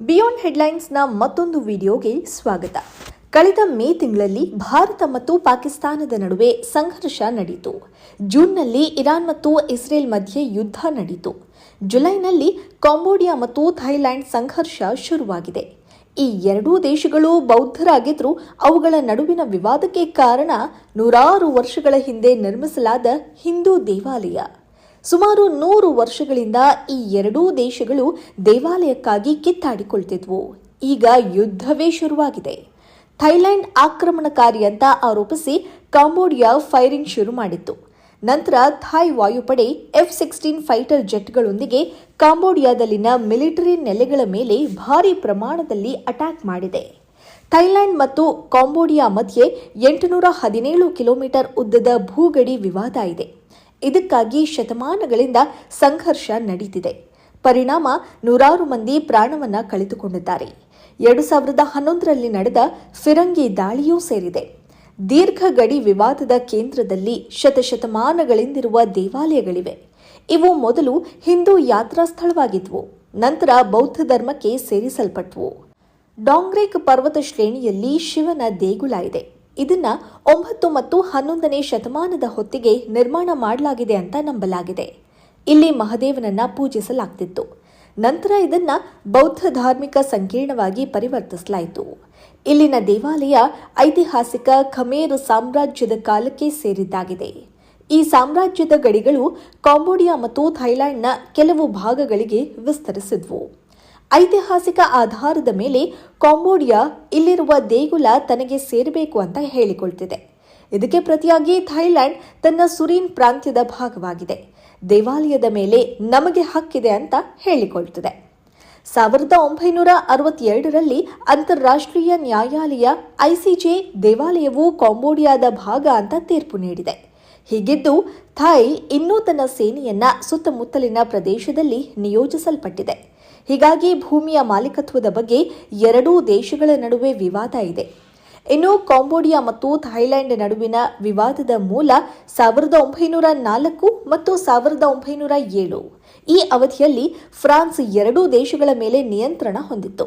Beyond ಹೆಡ್ಲೈನ್ಸ್ನ ಮತ್ತೊಂದು ವಿಡಿಯೋಗೆ ಸ್ವಾಗತ. ಕಳೆದ ಮೇ ತಿಂಗಳಲ್ಲಿ ಭಾರತ ಮತ್ತು ಪಾಕಿಸ್ತಾನದ ನಡುವೆ ಸಂಘರ್ಷ ನಡೆಯಿತು ಜೂನ್ನಲ್ಲಿ ಇರಾನ್ ಮತ್ತು ಇಸ್ರೇಲ್ ಮಧ್ಯೆ ಯುದ್ಧ ನಡೆಯಿತು ಜುಲೈನಲ್ಲಿ ಕಾಂಬೋಡಿಯಾ ಮತ್ತು ಥೈಲ್ಯಾಂಡ್ ಸಂಘರ್ಷ ಶುರುವಾಗಿದೆ. ಈ ಎರಡೂ ದೇಶಗಳು ಬೌದ್ಧರಾಗಿದ್ದರೂ ಅವುಗಳ ನಡುವಿನ ವಿವಾದಕ್ಕೆ ಕಾರಣ ನೂರಾರು ವರ್ಷಗಳ ಹಿಂದೆ ನಿರ್ಮಿಸಲಾದ ಹಿಂದೂ ದೇವಾಲಯ. ಸುಮಾರು ನೂರು ವರ್ಷಗಳಿಂದ ಈ ಎರಡೂ ದೇಶಗಳು ದೇವಾಲಯಕ್ಕಾಗಿ ಕಿತ್ತಾಡಿಕೊಳ್ತಿದ್ವು. ಈಗ ಯುದ್ಧವೇ ಶುರುವಾಗಿದೆ. ಥೈಲ್ಯಾಂಡ್ ಆಕ್ರಮಣಕಾರಿ ಅಂತ ಆರೋಪಿಸಿ ಕಾಂಬೋಡಿಯಾ ಫೈರಿಂಗ್ ಶುರು ಮಾಡಿತ್ತು. ನಂತರ ಥಾಯ್ ವಾಯುಪಡೆ ಎಫ್ ಸಿಕ್ಸ್ಟೀನ್ ಫೈಟರ್ ಜೆಟ್ಗಳೊಂದಿಗೆ ಕಾಂಬೋಡಿಯಾದಲ್ಲಿನ ಮಿಲಿಟರಿ ನೆಲೆಗಳ ಮೇಲೆ ಭಾರಿ ಪ್ರಮಾಣದಲ್ಲಿ ಅಟ್ಯಾಕ್ ಮಾಡಿದೆ. ಥೈಲ್ಯಾಂಡ್ ಮತ್ತು ಕಾಂಬೋಡಿಯಾ ಮಧ್ಯೆ ಎಂಟುನೂರ ಹದಿನೇಳು ಕಿಲೋಮೀಟರ್ ಉದ್ದದ ಭೂಗಡಿ ವಿವಾದ ಇದೆ. ಇದಕ್ಕಾಗಿ ಶತಮಾನಗಳಿಂದ ಸಂಘರ್ಷ ನಡೀತಿದೆ. ಪರಿಣಾಮ ನೂರಾರು ಮಂದಿ ಪ್ರಾಣವನ್ನ ಕಳೆದುಕೊಂಡಿದ್ದಾರೆ. ಎರಡು ಸಾವಿರದ ಹನ್ನೊಂದರಲ್ಲಿ ನಡೆದ ಫಿರಂಗಿ ದಾಳಿಯೂ ಸೇರಿದೆ. ದೀರ್ಘ ಗಡಿ ವಿವಾದದ ಕೇಂದ್ರದಲ್ಲಿ ಶತಶತಮಾನಗಳಿಂದಿರುವ ದೇವಾಲಯಗಳಿವೆ. ಇವು ಮೊದಲು ಹಿಂದೂ ಯಾತ್ರಾ ಸ್ಥಳವಾಗಿದ್ವು, ನಂತರ ಬೌದ್ಧ ಧರ್ಮಕ್ಕೆ ಸೇರಿಸಲ್ಪಟ್ಟವು ಡಾಂಗ್ರೇಕ್ ಪರ್ವತ ಶ್ರೇಣಿಯಲ್ಲಿ ಶಿವನ ದೇಗುಲ ಇದೆ. ಇದನ್ನ ಒಂಬತ್ತು ಮತ್ತು ಹನ್ನೊಂದನೇ ಶತಮಾನದ ಹೊತ್ತಿಗೆ ನಿರ್ಮಾಣ ಮಾಡಲಾಗಿದೆ ಅಂತ ನಂಬಲಾಗಿದೆ. ಇಲ್ಲಿ ಮಹದೇವನನ್ನ ಪೂಜಿಸಲಾಗ್ತಿತ್ತು. ನಂತರ ಇದನ್ನ ಬೌದ್ಧ ಧಾರ್ಮಿಕ ಸಂಕೀರ್ಣವಾಗಿ ಪರಿವರ್ತಿಸಲಾಯಿತು. ಇಲ್ಲಿನ ದೇವಾಲಯ ಐತಿಹಾಸಿಕ ಖಮೇರು ಸಾಮ್ರಾಜ್ಯದ ಕಾಲಕ್ಕೆ ಸೇರಿದ್ದಾಗಿದೆ. ಈ ಸಾಮ್ರಾಜ್ಯದ ಗಡಿಗಳು ಕಾಂಬೋಡಿಯಾ ಮತ್ತು ಥೈಲ್ಯಾಂಡ್ನ ಕೆಲವು ಭಾಗಗಳಿಗೆ ವಿಸ್ತರಿಸಿದ್ವು. ಐತಿಹಾಸಿಕ ಆಧಾರದ ಮೇಲೆ ಕಾಂಬೋಡಿಯಾ ಇಲ್ಲಿರುವ ದೇಗುಲ ತನಗೆ ಸೇರಬೇಕು ಅಂತ ಹೇಳಿಕೊಳ್ತಿದೆ. ಇದಕ್ಕೆ ಪ್ರತಿಯಾಗಿ ಥೈಲ್ಯಾಂಡ್ ತನ್ನ ಸುರೀನ್ ಪ್ರಾಂತ್ಯದ ಭಾಗವಾಗಿದೆ. ದೇವಾಲಯದ ಮೇಲೆ ನಮಗೆ ಹಕ್ಕಿದೆ ಅಂತ ಹೇಳಿಕೊಳ್ತಿದೆ. ಸಾವಿರದ ಒಂಬೈನೂರ ಅರವತ್ತೆರಡರಲ್ಲಿ ಅಂತಾರಾಷ್ಟ್ರೀಯ ನ್ಯಾಯಾಲಯ ಐಸಿಜೆ ದೇವಾಲಯವು ಕಾಂಬೋಡಿಯಾದ ಭಾಗ ಅಂತ ತೀರ್ಪು ನೀಡಿದೆ. ಹೀಗಿದ್ದು, ಥಾಯ್ ಇನ್ನೂ ತನ್ನ ಸೇನೆಯನ್ನ ಸುತ್ತಮುತ್ತಲಿನ ಪ್ರದೇಶದಲ್ಲಿ ನಿಯೋಜಿಸಲ್ಪಟ್ಟಿದೆ. ಹೀಗಾಗಿ ಭೂಮಿಯ ಮಾಲೀಕತ್ವದ ಬಗ್ಗೆ ಎರಡೂ ದೇಶಗಳ ನಡುವೆ ವಿವಾದ ಇದೆ. ಇನ್ನು ಕಾಂಬೋಡಿಯಾ ಮತ್ತು ಥೈಲ್ಯಾಂಡ್ ನಡುವಿನ ವಿವಾದದ ಮೂಲ ಸಾವಿರದ ಒಂಬೈನೂರ ನಾಲ್ಕು ಮತ್ತು ಸಾವಿರದ ಒಂಬೈನೂರ ಏಳು. ಈ ಅವಧಿಯಲ್ಲಿ ಫ್ರಾನ್ಸ್ ಎರಡೂ ದೇಶಗಳ ಮೇಲೆ ನಿಯಂತ್ರಣ ಹೊಂದಿತ್ತು.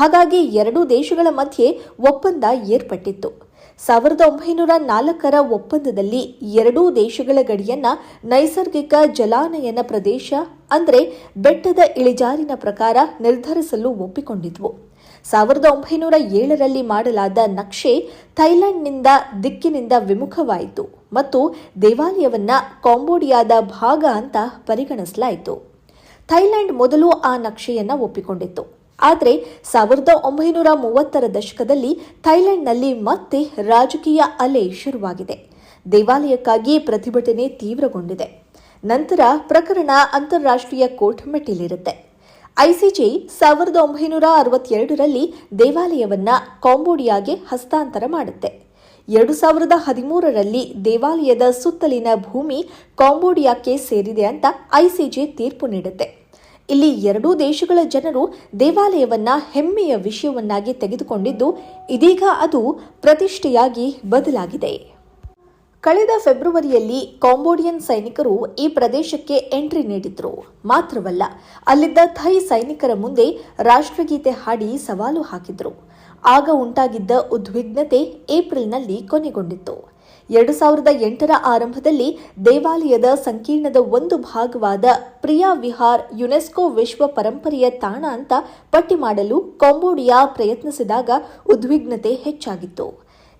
ಹಾಗಾಗಿ ಎರಡೂ ದೇಶಗಳ ಮಧ್ಯೆ ಒಪ್ಪಂದ ಏರ್ಪಟ್ಟಿತ್ತು. ಸಾವಿರದ ಒಂಬೈನೂರ ನಾಲ್ಕರ ಒಪ್ಪಂದದಲ್ಲಿ ಎರಡೂ ದೇಶಗಳ ಗಡಿಯನ್ನ ನೈಸರ್ಗಿಕ ಜಲಾನಯನ ಪ್ರದೇಶ, ಅಂದರೆ ಬೆಟ್ಟದ ಇಳಿಜಾರಿನ ಪ್ರಕಾರ ನಿರ್ಧರಿಸಲು ಒಪ್ಪಿಕೊಂಡಿದ್ವು. ಸಾವಿರದ ಒಂಬೈನೂರ ಏಳರಲ್ಲಿ ಮಾಡಲಾದ ನಕ್ಷೆ ಥೈಲ್ಯಾಂಡ್ನಿಂದ ದಿಕ್ಕಿನಿಂದ ವಿಮುಖವಾಯಿತು ಮತ್ತು ದೇವಾಲಯವನ್ನ ಕಾಂಬೋಡಿಯಾದ ಭಾಗ ಅಂತ ಪರಿಗಣಿಸಲಾಯಿತು. ಥೈಲ್ಯಾಂಡ್ ಮೊದಲು ಆ ನಕ್ಷೆಯನ್ನ ಒಪ್ಪಿಕೊಂಡಿತ್ತು. ಆದರೆ ಸಾವಿರದ ಒಂಬೈನೂರ ಮೂವತ್ತರ ದಶಕದಲ್ಲಿ ಥೈಲ್ಯಾಂಡ್ನಲ್ಲಿ ಮತ್ತೆ ರಾಜಕೀಯ ಅಲೆ ಶುರುವಾಗಿದೆ. ದೇವಾಲಯಕ್ಕಾಗಿ ಪ್ರತಿಭಟನೆ ತೀವ್ರಗೊಂಡಿದೆ. ನಂತರ ಪ್ರಕರಣ ಅಂತಾರಾಷ್ಟ್ರೀಯ ಕೋರ್ಟ್ ಮೆಟ್ಟಿಲಿರುತ್ತೆ. ಐಸಿಜೆ ಸಾವಿರದ ಒಂಬೈನೂರ ಅರವತ್ತೆರಡರಲ್ಲಿ ದೇವಾಲಯವನ್ನ ಕಾಂಬೋಡಿಯಾಗೆ ಹಸ್ತಾಂತರ ಮಾಡುತ್ತೆ. ಎರಡು ಸಾವಿರದ ಹದಿಮೂರರಲ್ಲಿ ದೇವಾಲಯದ ಸುತ್ತಲಿನ ಭೂಮಿ ಕಾಂಬೋಡಿಯಾಕ್ಕೆ ಸೇರಿದೆ ಅಂತ ಐಸಿಜೆ ತೀರ್ಪು ನೀಡುತ್ತೆ. ಇಲ್ಲಿ ಎರಡೂ ದೇಶಗಳ ಜನರು ದೇವಾಲಯವನ್ನ ಹೆಮ್ಮೆಯ ವಿಷಯವನ್ನಾಗಿ ತೆಗೆದುಕೊಂಡಿದ್ದು, ಇದೀಗ ಅದು ಪ್ರತಿಷ್ಠೆಯಾಗಿ ಬದಲಾಗಿದೆ. ಕಳೆದ ಫೆಬ್ರವರಿಯಲ್ಲಿ ಕಾಂಬೋಡಿಯನ್ ಸೈನಿಕರು ಈ ಪ್ರದೇಶಕ್ಕೆ ಎಂಟ್ರಿ ನೀಡಿದ್ರು. ಮಾತ್ರವಲ್ಲ, ಅಲ್ಲಿದ್ದ ಥೈ ಸೈನಿಕರ ಮುಂದೆ ರಾಷ್ಟ್ರಗೀತೆ ಹಾಡಿ ಸವಾಲು ಹಾಕಿದ್ರು. ಆಗ ಉಂಟಾಗಿದ್ದ ಉದ್ವಿಗ್ನತೆ ಏಪ್ರಿಲ್ನಲ್ಲಿ ಕೊನೆಗೊಂಡಿತ್ತು. ಎರಡು ಸಾವಿರದ ಎಂಟರ ಆರಂಭದಲ್ಲಿ ದೇವಾಲಯದ ಸಂಕೀರ್ಣದ ಒಂದು ಭಾಗವಾದ ಪ್ರಿಯಾ ವಿಹಾರ್ ಯುನೆಸ್ಕೋ ವಿಶ್ವ ಪರಂಪರೆಯ ತಾಣ ಅಂತ ಪಟ್ಟಿ ಮಾಡಲು ಕಾಂಬೋಡಿಯಾ ಪ್ರಯತ್ನಿಸಿದಾಗ ಉದ್ವಿಗ್ನತೆ ಹೆಚ್ಚಾಗಿತ್ತು.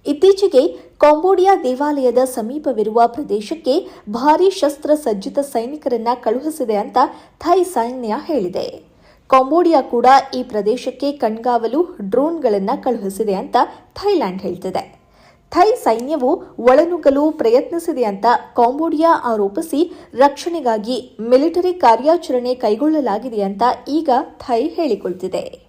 ಇತ್ತೀಚೆಗೆ ಕಾಂಬೋಡಿಯಾ ದೇವಾಲಯದ ಸಮೀಪವಿರುವ ಪ್ರದೇಶಕ್ಕೆ ಭಾರೀ ಶಸ್ತ್ರ ಸಜ್ಜಿತ ಸೈನಿಕರನ್ನ ಕಳುಹಿಸಿದೆ ಅಂತ ಥೈ ಸೈನ್ಯ ಹೇಳಿದೆ. ಕಾಂಬೋಡಿಯಾ ಕೂಡ ಈ ಪ್ರದೇಶಕ್ಕೆ ಕಣ್ಗಾವಲು, ಡ್ರೋನ್ಗಳನ್ನು ಕಳುಹಿಸಿದೆ ಅಂತ ಥೈಲ್ಯಾಂಡ್ ಹೇಳ್ತಿದೆ. ಥೈ ಸೈನ್ಯವು ಒಳನುಗ್ಗಲು ಪ್ರಯತ್ನಿಸಿದೆ ಅಂತ ಕಾಂಬೋಡಿಯಾ ಆರೋಪಿಸಿ ರಕ್ಷಣೆಗಾಗಿ ಮಿಲಿಟರಿ ಕಾರ್ಯಾಚರಣೆ ಕೈಗೊಳ್ಳಲಾಗಿದೆ ಅಂತ ಈಗ ಥೈ ಹೇಳಿಕೊಳ್ತಿದೆ.